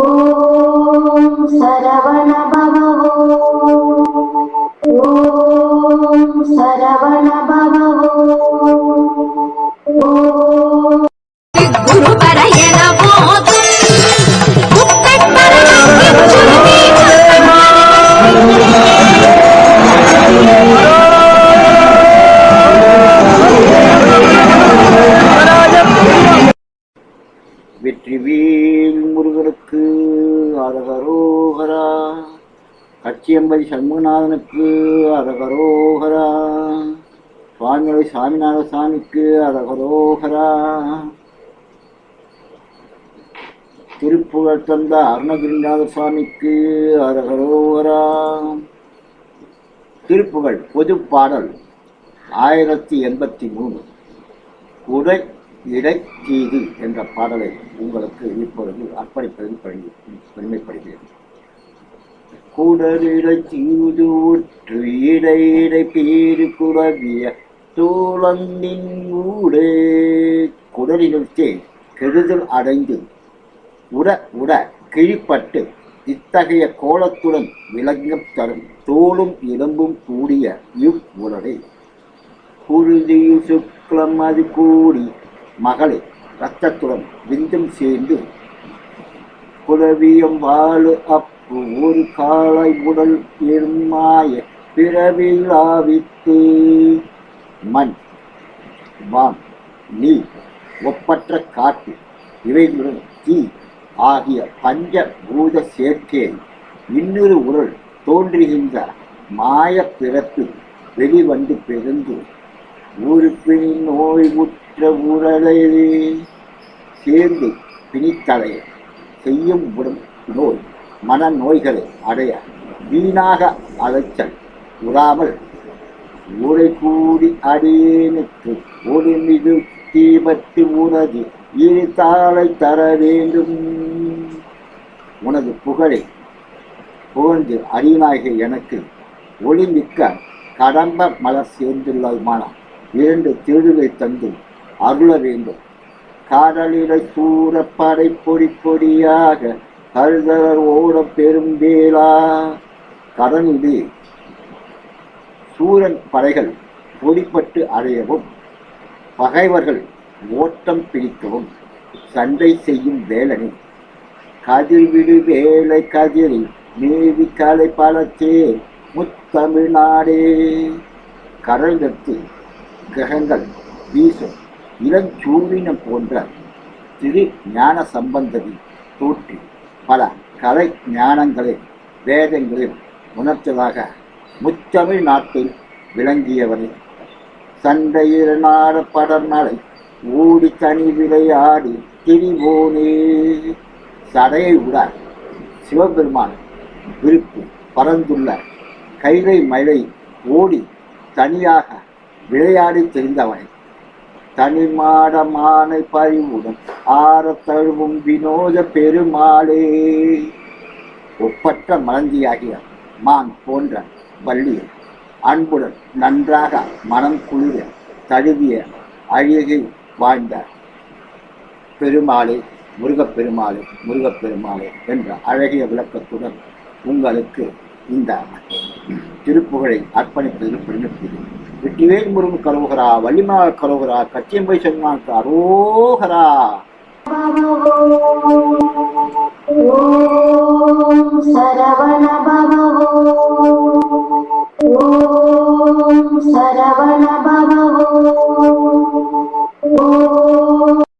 ஓம் சரவண பவோ ஓம் சரவண பவோ வெற்றிவேல் முருகனுக்கு அரகரோகரா. கச்சியம்பதி சண்முகநாதனுக்கு அரகரோகரா. சுவாமிகளை சாமிநாத சாமிக்கு அரகரோகரா. திருப்புகழ் தந்த அருணகிரிநாத சுவாமிக்கு அரகரோகரா. திருப்புகழ் பொது பாடல் ஆயிரத்தி எண்பத்தி மூணு. உடை இடை என்ற பாடலை உங்களுக்கு இப்பொழுது அர்ப்பணிப்பதில் பெருமை- பெருமைப்படுகிறேன். குடலிடை தீது இடை இடை பேரு குடவிய தோழந்தின் ஊடே. குடலினுக்கே கெடுதல் அடைந்து உட உட கிழிப்பட்டு இத்தகைய கோலத்துடன் விளங்கம் தரும் தோளும் எலும்பும் கூடிய இவ் உடலை குருதியில் சுக்லம் அது கூடி மகளை ரத்தத்துடன் விந்தும் சேர்ந்து குலவியம் வாழு அப்பு ஒரு காலை உடல் எருமாய பிறவில் ஆவித்து. மண் வான் நீ ஒப்பற்ற காட்டு இவைகளுடன் தீ ஆகிய பஞ்ச பூத சேர்க்கையை இன்னொரு உடல் தோன்றுகின்ற மாய பிறப்பில் வெளிவந்து பெருந்து ஊருக்கு நோய் உற்ற உடலை சேர்ந்து பிணித்தலைய செய்யும் உடல் நோய் மன நோய்களை அடைய வீணாக அலைச்சல் உறாமல் ஊரை கூடி அடியேனுக்கு ஒரு மிகு தீபத்து உனது இருத்தாளை தர வேண்டும். உனது புகழை புகழ்ந்து அடியனாகிய எனக்கு ஒளிமிக்க கடம்ப மலர் சேர்ந்துள்ளதுமான இரண்டு திருடுவை தந்து அருள வேண்டும். காதலிடை சூற படை பொடி பொடியாக கருதலர் ஓட பெரும் வேளா. கடனிடு சூரன் படைகள் பொடிப்பட்டு அடையவும் பகைவர்கள் ஓட்டம் பிடிக்கவும் சண்டை செய்யும் வேலனை. கதிர்விடு வேலை கதிரில் மேவி கலை பலத்தே முத்தமிழ்நாடே கடல் கிரகங்கள் வீசும். இளஞ்சூரினம் போன்ற திரு ஞான சம்பந்ததி தோற்றி பல கலை ஞானங்களை வேதங்களில் உணர்த்ததாக முத்தமிழ் நாட்டில் விளங்கியவரை சண்டையில் நாட படர்மலை ஓடி தனி விளையாடி திரிவோனே. சடையை விட சிவபெருமான் விருப்பு பறந்துள்ள கைலை மலை ஓடி தனியாக விளையாடி தெரிந்தவனை. தனிமாட மானை பறிவுடன் ஆறத் தழுவும் வினோத பெருமாளே. ஒப்பற்ற மலந்தியாகிய மான் போன்ற வள்ளியை அன்புடன் நன்றாக மனம் குளிர தழுவிய அழகை வாழ்ந்த பெருமாளே முருகப்பெருமாளே முருகப்பெருமாளே என்ற அழகிய விளக்கத்துடன் உங்களுக்கு இந்த திருப்புகழை அர்ப்பணிப்பதில் பெருமைப்படுகிறேன் வெற்றிவேல் முருகன் கரோகரா வள்ளிமா கரோகரா கச்சியம்பை சொன்னாக்கு அரோகரா. சரவணப